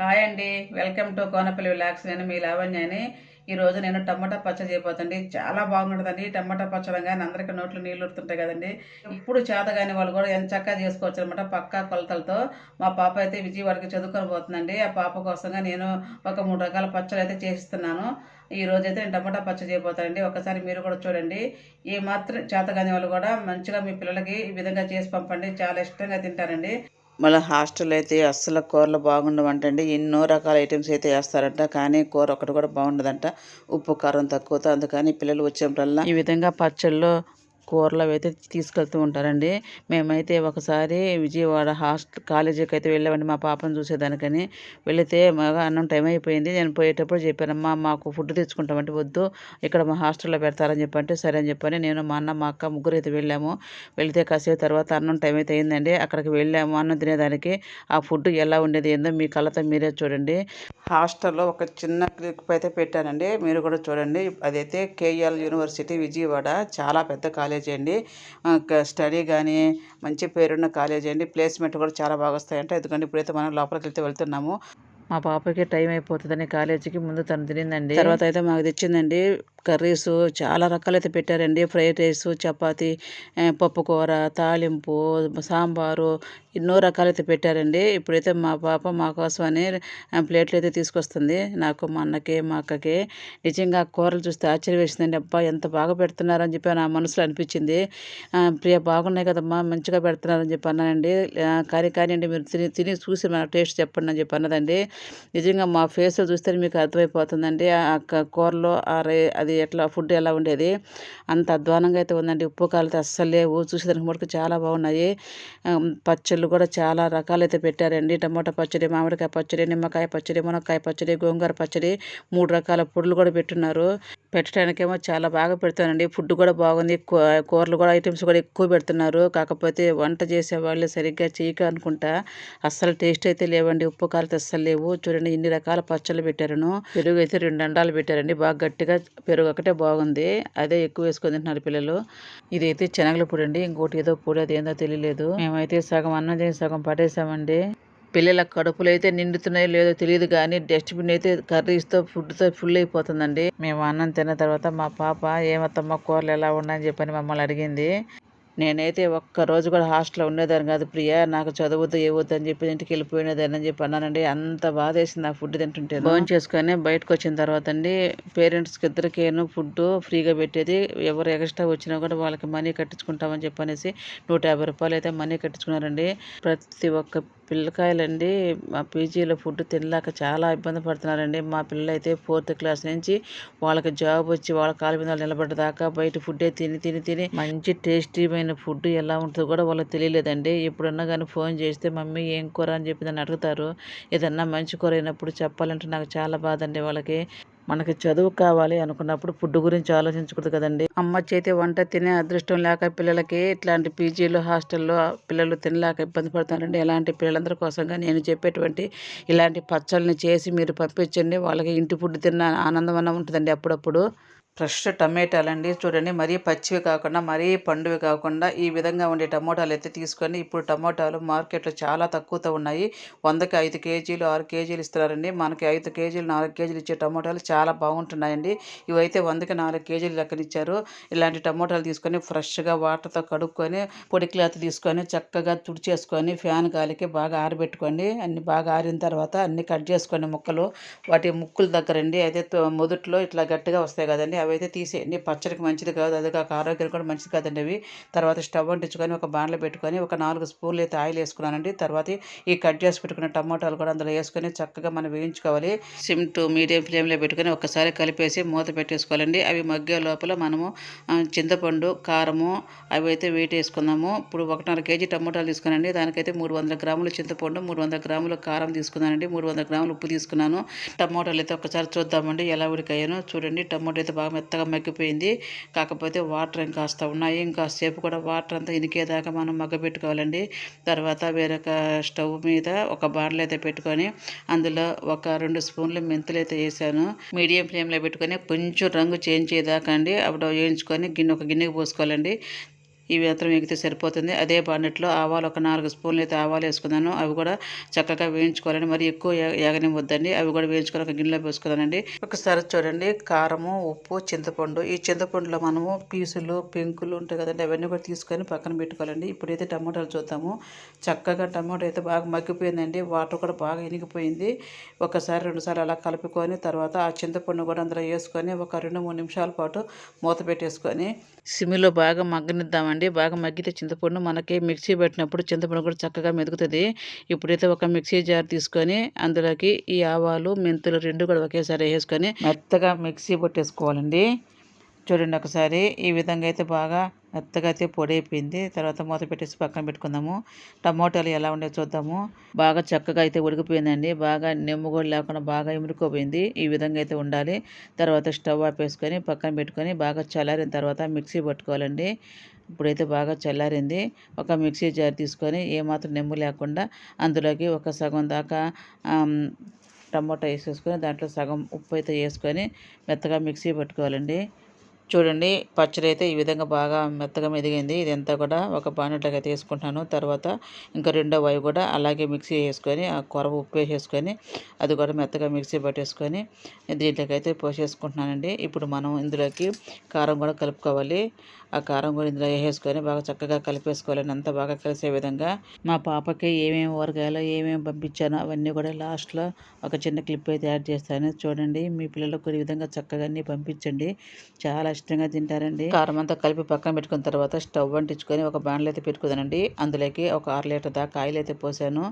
Hi అండి. Welcome to Konapalli విలాక్స్ నేను మీ లావణ్యాని. ఈ రోజు నేను టమాటా పచ్చడి చేయబోతండి చాలా బాగుంటుందండి. టమాటా పచ్చడి అందరికీ నోట్లో నీళ్ళు ఉడుతుంటాయి కదండి. ఇప్పుడు చేతగాని వాళ్ళు కూడా ఎంత చక్కగా చేసుకోవచ్చు అనమాట పక్కా కొలతలతో. మా పాప అయితే విజయవాడకి చదువుకొని పోతుందండి ఆ పాప కోసంగా నేను ఒక మూడు రకాల పచ్చళ్ళు అయితే చేస్తున్నాను. ఈ రోజైతే నేను టమాటా పచ్చడి చేయబోతానండి. ఒకసారి మీరు కూడా చూడండి. ఈ మాత్రం చేతగాని వాళ్ళు కూడా మంచిగా మీ పిల్లలకి ఈ విధంగా చేసి పంపండి. చాలా ఇష్టంగా తింటారండి. మళ్ళీ హాస్టల్ అయితే అస్సలు కూరలు బాగుండవంటండి. ఎన్నో రకాల ఐటమ్స్ అయితే వేస్తారంట. కానీ కూర ఒకటి కూడా బాగుండదంట. ఉప్పు కారం తక్కువతో అందుకని పిల్లలు వచ్చినప్పుడల్లా ఈ విధంగా పచ్చళ్ళు కూరలు అవి అయితే తీసుకెళ్తూ ఉంటారండి. మేమైతే ఒకసారి విజయవాడ హాస్టల్ కాలేజీకి అయితే వెళ్ళామండి. మా పాపను చూసేదానికని. వెళితే మగా అన్నం టైం అయిపోయింది. నేను పోయేటప్పుడు చెప్పానమ్మా మాకు ఫుడ్ తెచ్చుకుంటామంటే వద్దు. ఇక్కడ మా హాస్టల్లో పెడతారని చెప్పంటే సరే అని చెప్పని నేను మా అన్న మా అక్క ముగ్గురు అయితే వెళ్ళాము. వెళితే కాసేపు తర్వాత అన్నం టైం అయితే అయిందండి. అక్కడికి వెళ్ళాము. అన్నం తినేదానికి ఆ ఫుడ్ ఎలా ఉండేది ఏందో మీ కళ్ళతో మీరే చూడండి. హాస్టల్లో ఒక చిన్న క్లిప్ అయితే పెట్టానండి. మీరు కూడా చూడండి. అదైతే కేఎల్ యూనివర్సిటీ విజయవాడ. చాలా పెద్ద కాలేజ్. అండి. ఆ, క- స్టడీ కానీ మంచి పేరున్న కాలేజీ అండి. ప్లేస్మెంట్ కూడా చాలా బాగా వస్తాయంటే. ఎందుకంటే ఇప్పుడైతే మనం లోపలికి వెళ్తే వెళ్తున్నాము. మా పాపకి టైం అయిపోతుందని కాలేజీకి ముందు తను తినిందండి. తర్వాత అయితే మాకు తెచ్చిందండి. కర్రీస్ చాలా రకాలైతే పెట్టారండి. ఫ్రైడ్ రైస్ చపాతి పప్పుకూర తాలింపు సాంబారు ఎన్నో రకాలైతే పెట్టారండి. ఇప్పుడైతే మా పాప మా కోసమని ప్లేట్లు అయితే తీసుకొస్తుంది. నాకు మా అన్నకి మా అక్కకి. నిజంగా కూరలు చూస్తే ఆశ్చర్యం వేసిందండి అబ్బా ఎంత బాగా పెడుతున్నారని చెప్పి నా మనసులో అనిపించింది. ప్రియ బాగున్నాయి కదమ్మా మంచిగా పెడుతున్నారని చెప్పి అన్నానండి. కానీ కానీ అండి మీరు తిని తిని చూసి మన టేస్ట్ చెప్పండి అని చెప్పి అన్నదండి. నిజంగా మా ఫేస్లో చూస్తే మీకు అర్థమైపోతుందండి. ఆ కూరలో ఆ అది అది ఎట్లా ఫుడ్ ఎలా ఉండేది? అంత అధ్వానంగా అయితే ఉందండి. ఉప్పు కాలతో అస్సలు లేవు. చూసేదానికి మటుకు చాలా బాగున్నాయి. పచ్చళ్ళు కూడా చాలా రకాలైతే పెట్టారండి. టమాటా పచ్చడి మామిడికాయ పచ్చడి నిమ్మకాయ పచ్చడి మునక్కాయ పచ్చడి గోంగూర పచ్చడి మూడు రకాల పొడులు కూడా పెట్టున్నారు. పెట్టడానికేమో చాలా బాగా పెడతానండి. ఫుడ్ కూడా బాగుంది. కూరలు కూడా ఐటమ్స్ కూడా ఎక్కువ పెడుతున్నారు. కాకపోతే వంట చేసే వాళ్ళు సరిగ్గా చేయక అనుకుంటా అస్సలు టేస్ట్ అయితే లేవండి. ఉప్పు కారాలు అస్సలు లేవు. చూడండి ఇన్ని రకాల పచ్చళ్ళు పెట్టారును. పెరుగు అయితే రెండు అండాలు పెట్టారండి. బాగా గట్టిగా పెరుగు ఒకటే బాగుంది. అదే ఎక్కువ వేసుకొని తింటున్నారు పిల్లలు. ఇదైతే శనగల పొడి అండి. ఇంకోటి ఏదో పొడి అది ఏందో తెలియలేదు. మేమైతే సగం అన్నం చేసి సగం పడేసామండి. పిల్లల కడుపులు అయితే నిండుతున్నాయో లేదో తెలియదు కానీ డస్ట్బిన్ అయితే కర్రీస్తో ఫుడ్తో ఫుల్ అయిపోతుందండి. మేము అన్నం తిన్న తర్వాత మా పాప ఏమత్తమ్మ కూరలు ఎలా ఉన్నాయని చెప్పని మమ్మల్ని అడిగింది. నేనైతే ఒక్క రోజు కూడా హాస్టల్లో ఉండేదాన్ని కాదు ప్రియ నాకు చదువుతూ ఏవద్దు అని చెప్పి ఇంటికి వెళ్ళిపోయినదాన్ని అని చెప్పి అన్నానండి. అంత బాధ వేసింది ఆ ఫుడ్ తింటుంటే భోజనం చేసుకొని బయటకు వచ్చిన తర్వాత అండి పేరెంట్స్కి ఇద్దరికేను ఫుడ్ ఫ్రీగా పెట్టేది. ఎవరు ఎక్స్ట్రా వచ్చినా కూడా వాళ్ళకి మనీ కట్టించుకుంటామని చెప్పనేసి నూట యాభై రూపాయలు అయితే మనీ కట్టించుకున్నారండి. ప్రతి ఒక్క పిల్లకాయలండి మా పీజీలో ఫుడ్ తినలేక చాలా ఇబ్బంది పడుతున్నారండి. మా పిల్లలైతే ఫోర్త్ క్లాస్ నుంచి వాళ్ళకి జాబ్ వచ్చి వాళ్ళ కాలు మీద నిలబడ్డదాకా బయట ఫుడ్డే తిని తిని తిని మంచి టేస్టీమైన ఫుడ్ ఎలా ఉంటుందో కూడా వాళ్ళకి తెలియలేదండి. ఎప్పుడన్నా కానీ ఫోన్ చేస్తే మమ్మీ ఏం కూర? అని చెప్పి దాన్ని అడుగుతారు. ఏదన్నా మంచి కూర అయినప్పుడు చెప్పాలంటే నాకు చాలా బాధ అండి వాళ్ళకి. మనకి చదువు కావాలి అనుకున్నప్పుడు ఫుడ్ గురించి ఆలోచించకూడదు కదండి. అమ్మ చేతి వంట తినే అదృష్టం లేక పిల్లలకి ఇట్లాంటి పీజీలు హాస్టల్లో పిల్లలు తినలేక ఇబ్బంది పడుతున్నారండి ఎలాంటి పిల్లలందరి కోసంగా నేను చెప్పేటువంటి ఇలాంటి పచ్చళ్ళని చేసి మీరు పంపించండి. వాళ్ళకి ఇంటి ఫుడ్ తిన్న ఆనందం అన్న ఉంటుందండి అప్పుడప్పుడు. ఫ్రెష్ టమాటాలండి. చూడండి మరీ పచ్చివి కాకుండా మరీ పండువి కాకుండా ఈ విధంగా ఉండే టమోటాలు అయితే తీసుకొని ఇప్పుడు టమోటాలు మార్కెట్లో చాలా తక్కువతో ఉన్నాయి. వందకి ఐదు కేజీలు ఆరు కేజీలు ఇస్తున్నారండి. మనకి ఐదు కేజీలు నాలుగు కేజీలు ఇచ్చే టమోటాలు చాలా బాగుంటున్నాయండి. ఇవైతే వందకి నాలుగు కేజీలు లెక్కన ఇచ్చారు. ఇలాంటి టమోటాలు తీసుకొని ఫ్రెష్గా వాటర్తో కడుక్కొని పొడి క్లాత్ తీసుకొని చక్కగా తుడిచేసుకొని ఫ్యాన్ గాలికి బాగా ఆరబెట్టుకోండి. అన్ని బాగా ఆరిన తర్వాత అన్ని కట్ చేసుకొని ముక్కలు వాటి ముక్కుల దగ్గరండి అయితే తో- మొదట్లో ఇట్లా గట్టిగా వస్తాయి కదండి అవి అయితే తీసేయండి పచ్చడికి మంచిది కాదు అది కాక ఆరోగ్యానికి కూడా మంచిది కాదండి అవి. తర్వాత స్టవ్ అంటించుకొని ఒక బాణలో పెట్టుకొని ఒక నాలుగు స్పూన్లు అయితే ఆయిల్ వేసుకున్నానండి. తర్వాత ఈ కట్ చేసి పెట్టుకున్న టమాటాలు కూడా అందులో వేసుకొని చక్కగా మనం వేయించుకోవాలి. సిమ్ టు మీడియం ఫ్లేమ్లో పెట్టుకొని ఒకసారి కలిపేసి మూత పెట్టేసుకోవాలండి. అవి మగ్గే లోపల మనము చింతపండు కారము అవి అయితే వేటి వేసుకుందాము. ఇప్పుడు ఒకటిన్నర కేజీ టమోటాలు తీసుకున్నానండి. దానికైతే మూడు వందల గ్రాములు చింతపండు మూడు వందల గ్రాములు కారం తీసుకున్నానండి. మూడు వందల గ్రాములు ఉప్పు తీసుకున్నాను. టమోటాలు అయితే ఒకసారి చూద్దామండి ఎలా ఉడికాయను. చూడండి టమాటో అయితే బాగా మెత్తగా మగ్గిపోయింది. కాకపోతే వాటర్ ఇంకాస్త ఉన్నాయి. ఇంకా సేపు కూడా వాటర్ అంతా ఇనికేదాకా మనం మగ్గబెట్టుకోవాలండి. తర్వాత వేరొక స్టవ్ మీద ఒక బాటిల్ అయితే పెట్టుకొని అందులో ఒక రెండు స్పూన్లు మెంతులు అయితే వేసాను. మీడియం ఫ్లేమ్లో పెట్టుకొని కొంచెం రంగు చేంజ్ చేయదాకా అండి. అప్పుడు వేయించుకొని గిన్నె ఒక గిన్నెకి పోసుకోవాలండి. ఇవి మాత్రం ఎగితే సరిపోతుంది. అదే బాండెట్లో ఆవాలు ఒక నాలుగు స్పూన్లు అయితే ఆవాలు వేసుకున్నాను. అవి కూడా చక్కగా వేయించుకోవాలండి. మరి ఎక్కువ ఏగనివ్వద్దండి అవి కూడా వేయించుకొని ఒక గిన్నెలో పోసుకున్నానండి. ఒకసారి చూడండి. కారము ఉప్పు చింతపండు. ఈ చింతపండులో మనము పీసులు పెంకులు ఉంటాయి కదండి. అవన్నీ కూడా తీసుకొని పక్కన పెట్టుకోవాలండి. ఇప్పుడైతే టమాటాలు చూద్దాము. చక్కగా టమాటో అయితే బాగా మగ్గిపోయిందండి. వాటర్ కూడా బాగా ఇనిగిపోయింది. ఒకసారి రెండుసార్లు అలా కలుపుకొని తర్వాత ఆ చింతపండు కూడా అందులో వేసుకొని ఒక రెండు మూడు నిమిషాల పాటు మూత పెట్టేసుకొని సిమ్లో బాగా మగ్గనిద్దామండి. బాగా మగ్గితే చింతపండు మనకి మిక్సీ పెట్టినప్పుడు చింతపండు కూడా చక్కగా మెదుగుతుంది. ఇప్పుడైతే ఒక మిక్సీ జార్ తీసుకొని అందులోకి ఈ ఆవాలు మెంతులు రెండు కూడా ఒకేసారి వేసుకొని మెత్తగా మిక్సీ పట్టేసుకోవాలండి. చూడండి ఒకసారి. ఈ విధంగా అయితే బాగా మెత్తగా అయితే పొడి అయిపోయింది. తర్వాత మూత పెట్టేసి పక్కన పెట్టుకుందాము. టమోటాలు ఎలా ఉండే చూద్దాము. బాగా చక్కగా అయితే ఉడికిపోయిందండి. బాగా నిమ్మ కూడా లేకుండా బాగా ఇమురుకోపోయింది ఈ విధంగా అయితే ఉండాలి. తర్వాత స్టవ్ ఆపేసుకొని పక్కన పెట్టుకొని బాగా చల్లారిన తర్వాత మిక్సీ పట్టుకోవాలండి. ఇప్పుడైతే బాగా చల్లారింది. ఒక మిక్సీ జార్ తీసుకొని ఏమాత్రం నిమ్మ లేకుండా అందులోకి ఒక సగం దాకా టమోటా వేసేసుకొని దాంట్లో సగం ఉప్పు అయితే వేసుకొని మెత్తగా మిక్సీ పట్టుకోవాలండి. చూడండి పచ్చడి అయితే ఈ విధంగా బాగా మెత్తగా మెదిగింది. ఇదంతా కూడా ఒక బాణట్లుగా తీసుకుంటాను తర్వాత ఇంకా రెండో వైపు కూడా అలాగే మిక్సీ వేసుకొని ఆ కొరవ ఉప్పు వేసేసుకొని అది కూడా మెత్తగా మిక్సీ పట్టేసుకొని దీంట్లోకి అయితే పోసేసుకుంటున్నానండి. ఇప్పుడు మనం ఇందులోకి కారం కూడా కలుపుకోవాలి. ఆ కారం కూడా ఇందులో వేసేసుకొని బాగా చక్కగా కలిపేసుకోవాలని అంతా బాగా కలిసే విధంగా మా పాపకి ఏమేమి ఊరగాయలు ఏమేమి పంపించానో అవన్నీ కూడా లాస్ట్లో ఒక చిన్న క్లిప్ అయితే యాడ్ చేస్తాను. చూడండి మీ పిల్లలకు ఈ విధంగా చక్కగా అన్నీ పంపించండి. చాలా ఇష్టంగా తింటారండి. కారం అంతా కలిపి పక్కన పెట్టుకున్న తర్వాత స్టవ్ అంటించుకొని ఒక బాణలు అయితే పెట్టుకుందానండి అందులోకి ఒక ఆరు లీటర్ దాకా ఆయిల్ అయితే పోసాను.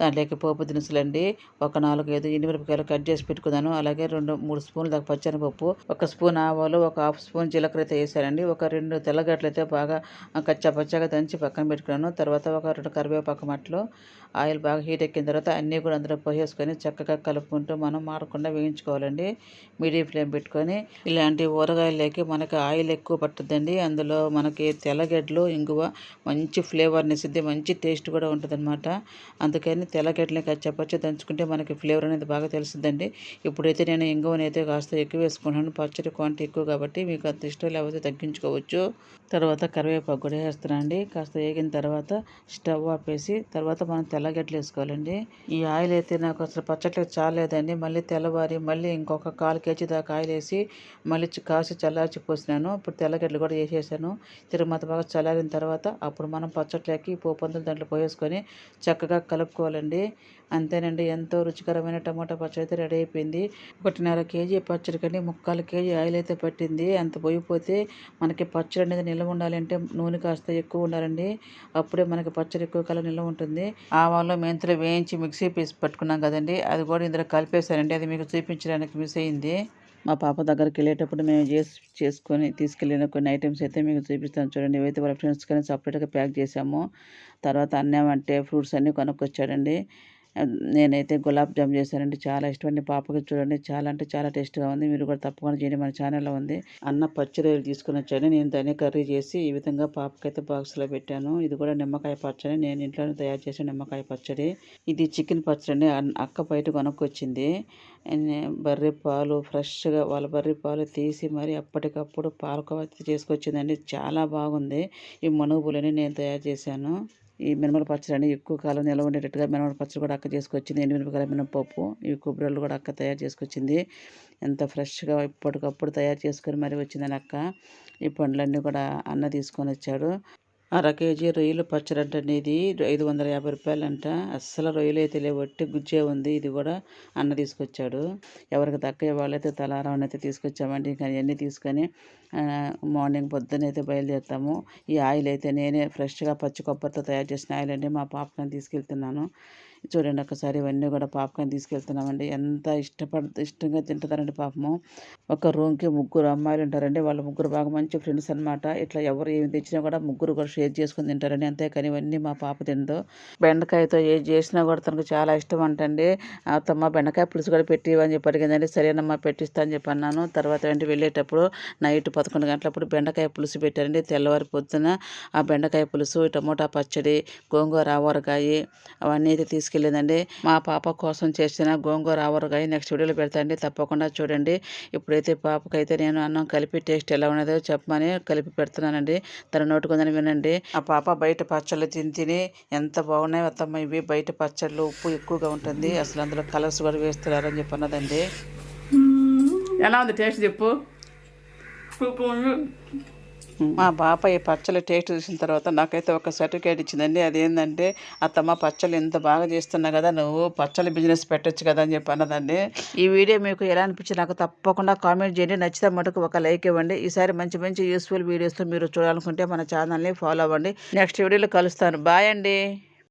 దాంట్లోకి పోపు దినుసులండి ఒక నాలుగు ఐదు మిరపకాయలు కట్ చేసి పెట్టుకున్నాను. అలాగే రెండు మూడు స్పూన్లు దాకా పచ్చనిపప్పు ఒక స్పూన్ ఆవాలు ఒక హాఫ్ స్పూన్ జీలకర్ర అయితే వేసానండి. ఒక రెండు తెల్లగడ్డలు బాగా కచ్చా పచ్చగా దంచి పక్కన పెట్టుకున్నాను. తర్వాత ఒక రెండు కరివేపాకు మట్టలు ఆయిల్ బాగా హీట్ ఎక్కిన తర్వాత అన్నీ కూడా అందులో పోసేసుకొని చక్కగా కలుపుకుంటూ మనం మారకుండా వేయించుకోవాలండి. మీడియం ఫ్లేమ్ పెట్టుకొని ఇలాంటి ఊరగాయలకి మనకి ఆయిల్ ఎక్కువ పట్టుద్దండి. అందులో మనకి తెల్లగడ్డలు ఇంగువ మంచి ఫ్లేవర్ని ఇస్తుంది మంచి టేస్ట్ కూడా ఉంటుందన్నమాట. అందుకని తెల్లగడ్డలని కచ్చపచ్చ దంచుకుంటే మనకి ఫ్లేవర్ అనేది బాగా తెలుస్తుందండి. ఇప్పుడైతే నేను ఇంగువనైతే కాస్త ఎక్కువ వేసుకున్నాను పచ్చడి క్వాంటిటీ ఎక్కువ కాబట్టి మీకు అంత ఇష్టం లేకపోతే తగ్గించుకోవచ్చు. తర్వాత కరివేపాకు కూడా వేస్తున్నానండి. కాస్త వేగిన తర్వాత స్టవ్ ఆపేసి తర్వాత మనం తెల్లగడ్డలు వేసుకోవాలండి. ఈ ఆయిల్ అయితే నాకు అసలు పచ్చట్లు చాలేదండి మళ్ళీ తెల్లవారి మళ్ళీ ఇంకొక కాలు కేజీ దాకా ఆయిల్ వేసి మళ్ళీ కాసి చల్లార్చి పోసినాను. ఇప్పుడు తెల్లగడ్డలు కూడా వేసేసాను. తిరుమత బాగా చల్లారిన తర్వాత అప్పుడు మనం పచ్చట్లకి పోపంతులు దాంట్లో పోయేసుకొని చక్కగా కలుపుకోవాలండి. అంతేనండి. ఎంతో రుచికరమైన టమాటా పచ్చడి అయితే రెడీ అయిపోయింది. ఒకటిన్నర కేజీ పచ్చడి కానీ ముక్కాలు కేజీ ఆయిల్ అయితే పట్టింది. అంత పోయిపోతే మనకి పచ్చడి అనేది నిల్వ ఉండాలంటే నూనె కాస్త ఎక్కువ ఉండాలండి. అప్పుడే మనకి పచ్చడి ఎక్కువ కాలం నిల్వ ఉంటుంది. ఆవాలో మెంతులు వేయించి మిక్సీ పీస్ పట్టుకున్నాం కదండి. అది కూడా ఇందులో కలిపేశానండి. అది మీకు చూపించడానికి మిస్ అయింది. మా పాప దగ్గరికి వెళ్ళేటప్పుడు మేము చేసి చేసుకొని తీసుకెళ్ళిన కొన్ని ఐటమ్స్ అయితే మీకు చూపిస్తాను చూడండి. ఏవైతే వాళ్ళ ఫ్రెండ్స్ కానీ సపరేట్గా ప్యాక్ చేసాము తర్వాత అన్నం అంటే ఫ్రూట్స్ అన్నీ కొనుక్కొచ్చాడండి. నేనైతే గులాబ్ జామ్ చేశానండి. చాలా ఇష్టమండి. పాపకి చూడండి. చాలా అంటే చాలా టేస్ట్గా ఉంది. మీరు కూడా తప్పకుండా చేయండి మన ఛానల్లో ఉంది. అన్న పచ్చడి తీసుకుని వచ్చాను. నేను దాన్ని కర్రీ చేసి ఈ విధంగా పాపకైతే బాక్స్లో పెట్టాను. ఇది కూడా నిమ్మకాయ పచ్చడి. నేను ఇంట్లోనే తయారు చేసిన నిమ్మకాయ పచ్చడి. ఇది చికెన్ పచ్చడి అక్క బయట కొనుక్కొచ్చింది. బర్రె పాలు ఫ్రెష్గా వాళ్ళ బర్రె పాలు తీసి మరి అప్పటికప్పుడు పాలకోవా చేసుకొచ్చిందండి చాలా బాగుంది. ఈ మనుగులని నేను తయారు చేశాను. ఈ మినపల పచ్చడి ఎక్కువ కాలం నిల్వ ఉండేటట్టుగా మినమల పచ్చడి కూడా అక్క చేసుకొచ్చింది. ఎండుమిరపకాయల మినపప్పు ఈ కొబ్బరిలు కూడా అక్క తయారు చేసుకొచ్చింది. ఎంత ఫ్రెష్గా ఇప్పటికప్పుడు తయారు చేసుకొని మరి వచ్చిందని అక్క ఈ పండ్లన్నీ కూడా అన్న తీసుకొని వచ్చాడు. అర కేజీ రొయ్యలు పచ్చడి అంటండి ఇది. ఐదు వందల యాభై రూపాయలంట. అస్సలు రొయ్యలు అయితే లేవట్టి గుజ్జే ఉంది. ఇది కూడా అన్న తీసుకొచ్చాడు. ఎవరికి దక్కే వాళ్ళైతే తలారం అయితే తీసుకొచ్చామండి. ఇంకా అవన్నీ తీసుకొని మార్నింగ్ పొద్దునైతే అయితే బయలుదేరుతాము. ఈ ఆయిల్ అయితే నేనే ఫ్రెష్గా పచ్చి కొబ్బరితో తయారు చేసిన ఆయిల్ అండి. మా పాపకని తీసుకెళ్తున్నాను. చూడండి ఒకసారి ఇవన్నీ కూడా పాపకాయని తీసుకెళ్తున్నామండి. ఎంత ఇష్టపడ ఇష్టంగా తింటుంటారండి పాపము. ఒక రూమ్కి ముగ్గురు అమ్మాయిలు ఉంటారండి. వాళ్ళ ముగ్గురు బాగా మంచి ఫ్రెండ్స్ అనమాట ఇట్లా ఎవరు ఏమి తెచ్చినా కూడా ముగ్గురు కూడా షేర్ చేసుకుని తింటారండి. అంతేకాని ఇవన్నీ మా పాప తిందో బెండకాయతో ఏది చేసినా కూడా తనకు చాలా ఇష్టం అంటండి. తమ్మ బెండకాయ పులుసు కూడా పెట్టి చెప్పారు చెప్పి అడిగిందండి సరేనమ్మా పెట్టిస్తా అని చెప్పి అన్నాను. తర్వాత వెంట వెళ్ళేటప్పుడు నైట్ పదకొండు గంటలప్పుడు బెండకాయ పులుసు పెట్టారండి. తెల్లవారి పొద్దున ఆ బెండకాయ పులుసు టమోటా పచ్చడి గోంగూర ఆవరకాయ అవన్నీ అయితే తీసుకు తీసుకెళ్ళిందండి. మా పాప కోసం చేసిన గోంగూర ఆవరకాయ నెక్స్ట్ వీడియోలో పెడతాండి తప్పకుండా చూడండి. ఇప్పుడైతే పాపకైతే నేను అన్నం కలిపి టేస్ట్ ఎలా ఉన్నదో చెప్పమని కలిపి పెడుతున్నానండి. తన నోటుకుందని వినండి. ఆ పాప బయట పచ్చళ్ళు తిని తిని ఎంత బాగున్నాయి అత్తమ్మ ఇవి. బయట పచ్చళ్ళు ఉప్పు ఎక్కువగా ఉంటుంది. అసలు అందులో కలర్స్ కూడా వేస్తున్నారని చెప్పి అన్నదండి ఎలా ఉంది టేస్ట్ చెప్పు. మా పాప ఈ పచ్చళ్ళ టేస్ట్ చూసిన తర్వాత నాకైతే ఒక సర్టిఫికేట్ ఇచ్చిందండి. అదేంటంటే అత్తమ్మ పచ్చళ్ళు ఎంత బాగా చేస్తున్నావు కదా నువ్వు పచ్చళ్ళ బిజినెస్ పెట్టొచ్చు కదా అని చెప్పి అన్నదండి. ఈ వీడియో మీకు ఎలా అనిపించింది నాకు తప్పకుండా కామెంట్ చేయండి. నచ్చితే మటుకు ఒక లైక్ ఇవ్వండి. ఈసారి మంచి మంచి యూస్ఫుల్ వీడియోస్తో మీరు చూడాలనుకుంటే మన ఛానల్ని ఫాలో అవ్వండి. నెక్స్ట్ వీడియోలో కలుస్తాను. బాయ్ అండి.